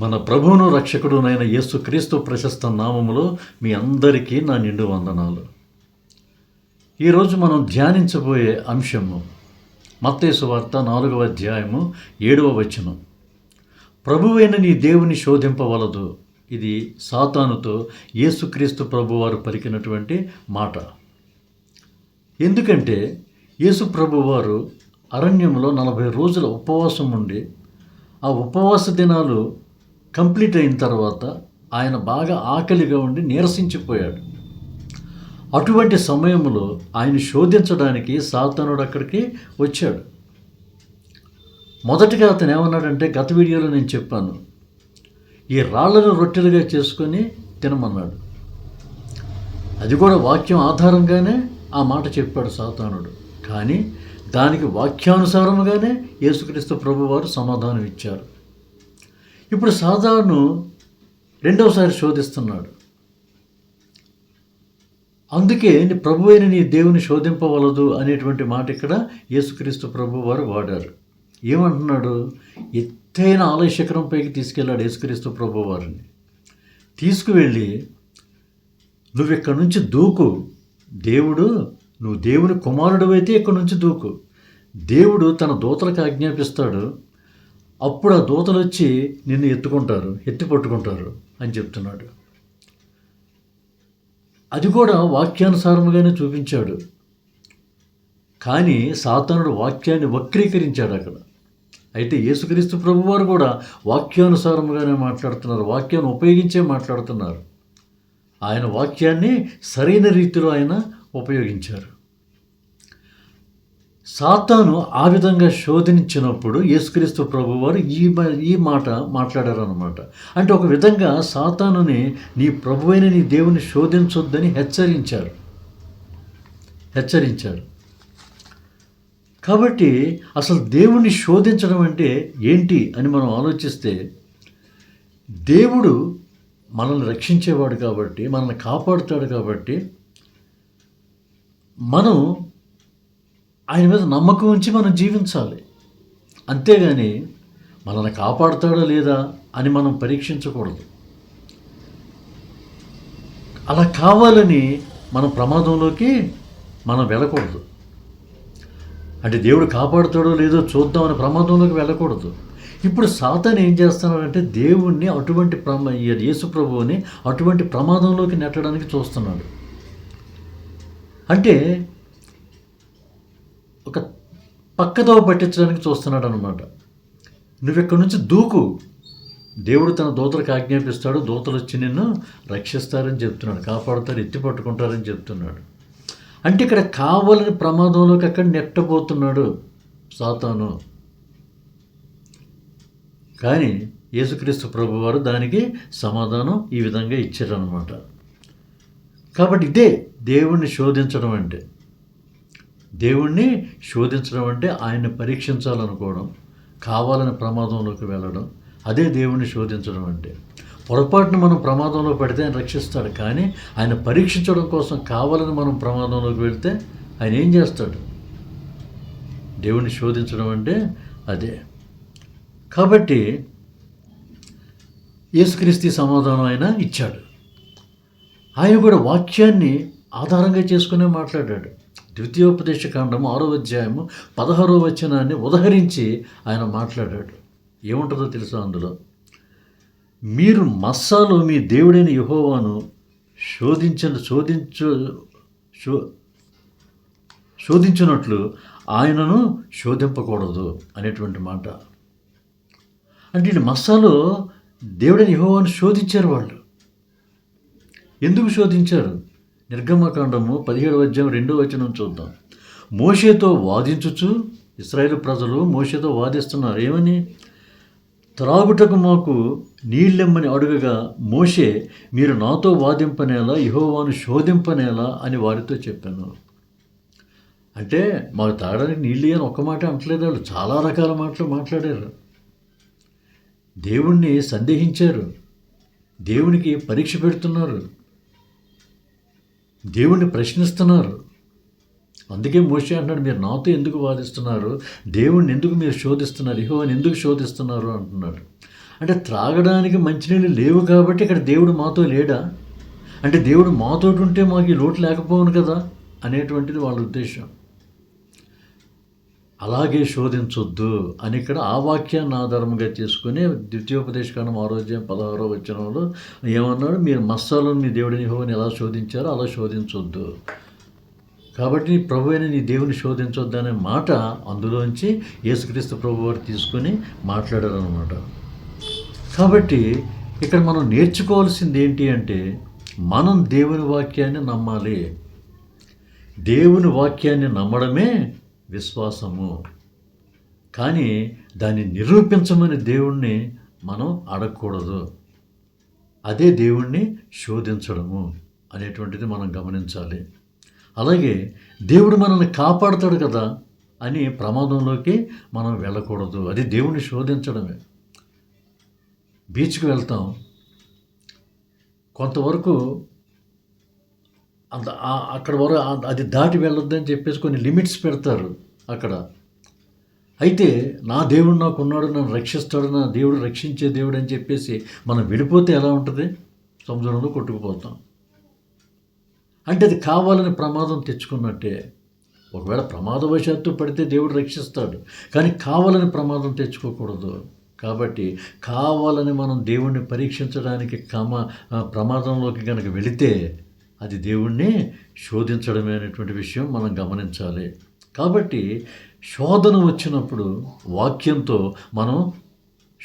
మన ప్రభువును రక్షకుడునైన యేసుక్రీస్తు ప్రశస్త నామములో మీ అందరికీ నా నిండు వందనాలు. ఈరోజు మనం ధ్యానించబోయే అంశము మత్తేసు వార్త నాలుగవ అధ్యాయము ఏడవ వచనం. ప్రభువైన నీ దేవుని శోధింపవలదు. ఇది సాతానుతో యేసుక్రీస్తు ప్రభువారు పలికినటువంటి మాట. ఎందుకంటే యేసు ప్రభువారు అరణ్యంలో నలభై రోజుల ఉపవాసం ఉండి ఆ ఉపవాస దినాలు కంప్లీట్ అయిన తర్వాత ఆయన బాగా ఆకలిగా ఉండి నీరసించిపోయాడు. అటువంటి సమయంలో ఆయన శోధించడానికి సాతనుడు అక్కడికి వచ్చాడు. మొదటిగా అతను ఏమన్నాడంటే గత వీడియోలో నేను చెప్పాను ఈ రాళ్ళను రొట్టెలుగా చేసుకొని తినమన్నాడు. అది కూడా వాక్యం ఆధారంగానే ఆ మాట చెప్పాడు సాతానుడు కానీ దానికి వాక్యానుసారముగానే యేసుక్రీస్తు ప్రభువారు సమాధానం ఇచ్చారు ఇప్పుడు సాధారణ రెండవసారి శోధిస్తున్నాడు. అందుకే ప్రభు అయిన నీ దేవుని శోధింపవలదు అనేటువంటి మాట ఇక్కడ యేసుక్రీస్తు ప్రభు వారు వాడారు. ఏమంటున్నాడు? ఎత్తైన ఆలయ శిఖరం పైకి తీసుకెళ్ళాడు యేసుక్రీస్తు ప్రభు వారిని. తీసుకువెళ్ళి నువ్వు ఇక్కడి నుంచి దూకు. దేవుడు నువ్వు దేవుని కుమారుడు అయితే ఇక్కడి నుంచి దూకు. దేవుడు తన దూతలకు ఆజ్ఞాపిస్తాడు. అప్పుడు ఆ దూతలు వచ్చి నిన్ను ఎత్తుకుంటారు ఎత్తి పట్టుకుంటారు అని చెప్తున్నాడు. అది కూడా వాక్యానుసారముగానే చూపించాడు. కానీ సాతానుడు వాక్యాన్ని వక్రీకరించాడు అక్కడ. అయితే యేసుక్రీస్తు ప్రభువారు కూడా వాక్యానుసారముగానే మాట్లాడుతున్నారు వాక్యాన్ని ఉపయోగించే మాట్లాడుతున్నారు. ఆయన వాక్యాన్ని సరైన రీతిలో ఆయన ఉపయోగించారు. సాతాను ఆ విధంగా శోధించినప్పుడు యేసుక్రీస్తు ప్రభువారు ఈ ఈ మాట మాట్లాడారు అన్నమాట అంటే ఒక విధంగా సాతానుని నీ ప్రభువైన నీ దేవుని శోధించొద్దని హెచ్చరించారు. హెచ్చరించారు. కాబట్టి అసలు దేవుణ్ణి శోధించడం అంటే ఏంటి అని మనం ఆలోచిస్తే దేవుడు మనల్ని రక్షించేవాడు కాబట్టి మనల్ని కాపాడుతాడు కాబట్టి మనం ఆయన మీద నమ్మకం ఉంచి మనం జీవించాలి. అంతేగాని మనల్ని కాపాడుతాడా లేదా అని మనం పరీక్షించకూడదు. అలా కావాలని మన ప్రమాదంలోకి మనం వెళ్ళకూడదు. అంటే దేవుడు కాపాడుతాడో లేదో చూద్దామని ప్రమాదంలోకి వెళ్ళకూడదు. ఇప్పుడు సాతాను ఏం చేస్తున్నాడంటే దేవుణ్ణి అటువంటి ప్రమా ఈ యేసు ప్రభువుని అటువంటి ప్రమాదంలోకి నెట్టడానికి చూస్తున్నాడు. అంటే ఒక పక్కదోవ పట్టించడానికి చూస్తున్నాడు అనమాట నువ్వు ఇక్కడి నుంచి దూకు. దేవుడు తన దూతలకు ఆజ్ఞాపిస్తాడు. దూతలు వచ్చి నిన్ను రక్షిస్తారని చెప్తున్నాడు. కాపాడుతారు ఎత్తి పట్టుకుంటారని చెప్తున్నాడు. అంటే ఇక్కడ కావాలని ప్రమాదంలోకి అక్కడ నెట్టబోతున్నాడు సాతాను. కానీ యేసుక్రీస్తు ప్రభువారు దానికి సమాధానం ఈ విధంగా ఇచ్చారనమాట కాబట్టి ఇదే దేవుణ్ణి శోధించడం అంటే. దేవుణ్ణి శోధించడం అంటే ఆయన్ని పరీక్షించాలనుకోవడం కావాలని ప్రమాదంలోకి వెళ్ళడం అదే దేవుణ్ణి శోధించడం అంటే. పొరపాటున మనం ప్రమాదంలో పడితే ఆయన రక్షిస్తాడు కానీ ఆయన పరీక్షించడం కోసం కావాలని మనం ప్రమాదంలోకి వెళితే ఆయన ఏం చేస్తాడు? దేవుణ్ణి శోధించడం అంటే అదే. కాబట్టి యేసుక్రీస్తు సమాధానం ఆయన ఇచ్చాడు. ఆయన కూడా వాక్యాన్ని ఆధారంగా చేసుకునే మాట్లాడాడు. ద్వితీయోపదేశ కాండము ఆరో అధ్యాయము పదహారో వచనాన్ని ఉదహరించి ఆయన మాట్లాడాడు. ఏముంటుందో తెలుసా అందులో? మీరు మస్సాలో మీ దేవుడైన యహోవాను శోధించిన శోధించు శో శోధించినట్లు ఆయనను శోధింపకూడదు అనేటువంటి మాట. అంటే ఈ మస్సాలో దేవుడైన యహోవాను శోధించారు వాళ్ళు. ఎందుకు శోధించారు? నిర్గమకాండము పదిహేడు అధ్యాయం రెండో వచనం చూద్దాం. మోషేతో వాదించుచు ఇస్రాయేల్ ప్రజలు మోషేతో వాదిస్తున్నారు. ఏమని? త్రాగుటకు మాకు నీళ్ళెమ్మని అడుగగా మోషే మీరు నాతో వాదింపనేలా ఇహోవాను శోధింపనేలా అని వారితో చెప్పాను. అంటే మాకు తాగడానికి నీళ్ళు అని ఒక్క మాట అంటలేదు వాళ్ళు. చాలా రకాల మాటలు మాట్లాడారు. దేవుణ్ణి సందేహించారు. దేవునికి పరీక్ష పెడుతున్నారు. దేవుణ్ణి ప్రశ్నిస్తున్నారు. అందుకే మోషే అంటున్నాడు మీరు నాతో ఎందుకు వాదిస్తున్నారు? దేవుణ్ణి ఎందుకు మీరు శోధిస్తున్నారు? ఇహోని ఎందుకు శోధిస్తున్నారు? అంటున్నాడు. అంటే త్రాగడానికి మంచినీళ్ళు లేవు కాబట్టి ఇక్కడ దేవుడు మాతో లేడా? అంటే దేవుడు మాతో ఉంటే మాకు ఈ లోటు లేకపోవును కదా అనేటువంటిది వాళ్ళ ఉద్దేశం. అలాగే శోధించొద్దు అని ఇక్కడ ఆ వాక్యాన్ని ఆధారంగా చేసుకుని ద్వితీయోపదేశకాండం ఆరోగ్యం పదహారో వచ్చినంలో ఏమన్నాడు? మీరు మస్సాలను మీ దేవుడిని హోని ఎలా శోధించారో అలా శోధించొద్దు. కాబట్టి నీ ప్రభు అయిన నీ దేవుని శోధించొద్దు అనే మాట అందులోంచి యేసుక్రీస్తు ప్రభు వారు తీసుకొని మాట్లాడారనమాట కాబట్టి ఇక్కడ మనం నేర్చుకోవాల్సింది ఏంటి అంటే మనం దేవుని వాక్యాన్ని నమ్మాలి. దేవుని వాక్యాన్ని నమ్మడమే విశ్వాసము. కానీ దాన్ని నిరూపించమని దేవుణ్ణి మనం అడగకూడదు. అదే దేవుణ్ణి శోధించడము అనేటువంటిది మనం గమనించాలి. అలాగే దేవుడు మనల్ని కాపాడుతాడు కదా అని ప్రమాదంలోకి మనం వెళ్ళకూడదు. అది దేవుణ్ణి శోధించడమే. బీచ్కి వెళ్తాం. కొంతవరకు అంత అక్కడ వరకు అది దాటి వెళ్ళొద్దని చెప్పేసి కొన్ని లిమిట్స్ పెడతారు అక్కడ. అయితే నా దేవుడు నాకు ఉన్నాడు నన్ను రక్షిస్తాడు నా దేవుడు రక్షించే దేవుడు అని చెప్పేసి మనం వెళ్ళిపోతే ఎలా ఉంటుంది? సముద్రంలో కొట్టుకుపోతాం. అంటే అది కావాలని ప్రమాదం తెచ్చుకున్నట్టే. ఒకవేళ ప్రమాదవశాత్తు పడితే దేవుడు రక్షిస్తాడు. కానీ కావాలని ప్రమాదం తెచ్చుకోకూడదు. కాబట్టి కావాలని మనం దేవుణ్ణి పరీక్షించడానికి కమ ప్రమాదంలోకి కనుక వెళితే అది దేవుణ్ణి శోధించడమే అనేటువంటి విషయం మనం గమనించాలి. కాబట్టి శోధన వచ్చినప్పుడు వాక్యంతో మనం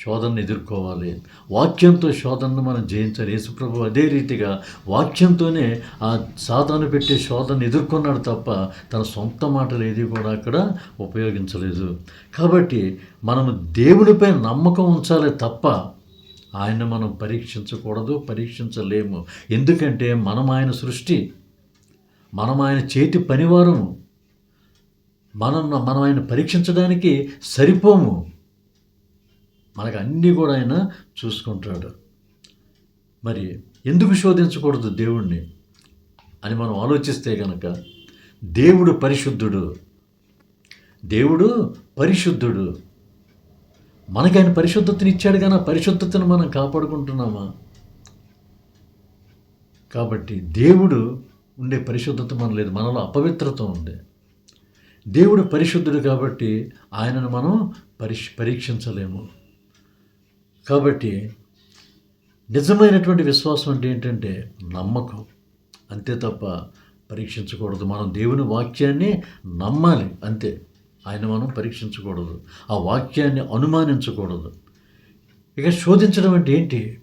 శోధనను ఎదుర్కోవాలి. వాక్యంతో శోధనను మనం జయించాలి. యేసుప్రభు అదే రీతిగా వాక్యంతోనే ఆ సాధన పెట్టే శోధనను ఎదుర్కొన్నాడు తప్ప తన సొంత మాటలు ఏది కూడా అక్కడ ఉపయోగించలేదు. కాబట్టి మనము దేవునిపై నమ్మకం ఉంచాలి తప్ప ఆయన మనం పరీక్షించకూడదు పరీక్షించలేము. ఎందుకంటే మనం ఆయన సృష్టి మనం ఆయన చేతి పనివారము. మనం మనం ఆయన పరీక్షించడానికి సరిపోము. మనకు అన్నీ కూడా ఆయన చూసుకుంటాడు. మరి ఎందుకు శోధించకూడదు దేవుణ్ణి అని మనం ఆలోచిస్తే కనుక దేవుడు పరిశుద్ధుడు. దేవుడు పరిశుద్ధుడు. మనకి ఆయన పరిశుద్ధతని ఇచ్చాడు కానీ ఆ పరిశుద్ధతను మనం కాపాడుకుంటున్నామా? కాబట్టి దేవుడు ఉండే పరిశుద్ధత మన లేదు. మనలో అపవిత్రత ఉంది దేవుడు పరిశుద్ధుడు కాబట్టి ఆయనను మనం పరిష్ పరీక్షించలేము. కాబట్టి నిజమైనటువంటి విశ్వాసం అంటే ఏంటంటే నమ్మకం. అంతే తప్ప పరీక్షించకూడదు. మనం దేవుని వాక్యాన్ని నమ్మాలి. అంతే. ఆయన మనం పరీక్షించకూడదు. ఆ వాక్యాన్ని అనుమానించకూడదు. ఇక శోధించడం అంటే ఏంటి?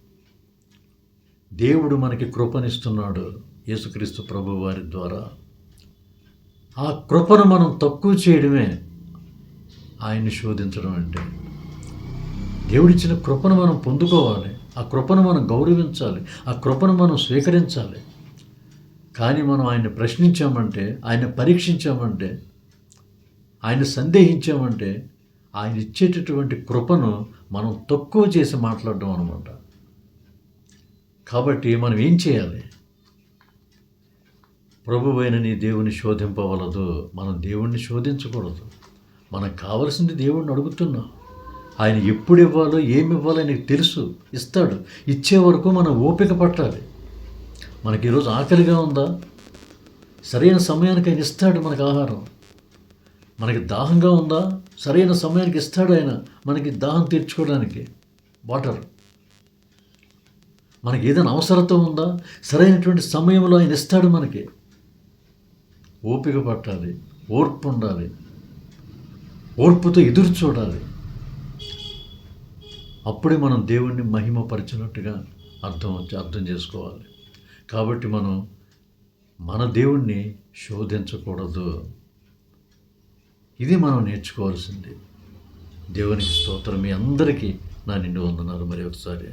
దేవుడు మనకి కృపనిస్తున్నాడు యేసుక్రీస్తు ప్రభు వారి ద్వారా. ఆ కృపను మనం తక్కువ చేయడమే ఆయన్ని శోధించడం అంటే. దేవుడిచ్చిన కృపను మనం పొందుకోవాలి. ఆ కృపను మనం గౌరవించాలి. ఆ కృపను మనం స్వీకరించాలి. కానీ మనం ఆయన్ని ప్రశ్నించామంటే ఆయన పరీక్షించామంటే ఆయన సందేహించామంటే ఆయన ఇచ్చేటటువంటి కృపను మనం తక్కువ చేసి మాట్లాడడం అనమాట కాబట్టి మనం ఏం చేయాలి? ప్రభువైన నీ దేవుని శోధింపవలదు మనం దేవుణ్ణి శోధించకూడదు. మనకు కావలసింది దేవుణ్ణి అడుగుతున్నాం. ఆయన ఎప్పుడు ఇవ్వాలో ఏమి ఇవ్వాలో ఆయనకు తెలుసు. ఇస్తాడు. ఇచ్చే వరకు మనం ఓపిక పట్టాలి. మనకి ఈరోజు ఆకలిగా ఉందా? సరైన సమయానికి ఆయన ఇస్తాడు మనకు ఆహారం. మనకి దాహంగా ఉందా? సరైన సమయానికి ఇస్తాడు ఆయన. మనకి దాహం తీర్చుకోవడానికి. వాటర్. మనకి ఏదైనా అవసరత ఉందా? సరైనటువంటి సమయంలో ఆయన ఇస్తాడు మనకి. ఓపిక పట్టాలి. ఓర్పు ఉండాలి. ఓర్పుతో ఎదురు చూడాలి. అప్పుడే మనం దేవుణ్ణి మహిమపరిచినట్టుగా అర్థం అర్థం చేసుకోవాలి. కాబట్టి మనం మన దేవుణ్ణి శోధించకూడదు. ఇది మనం నేర్చుకోవాల్సింది. దేవునికి స్తోత్రం. మీ అందరికీ నా నిండు వందనాలు. మరి ఒకసారి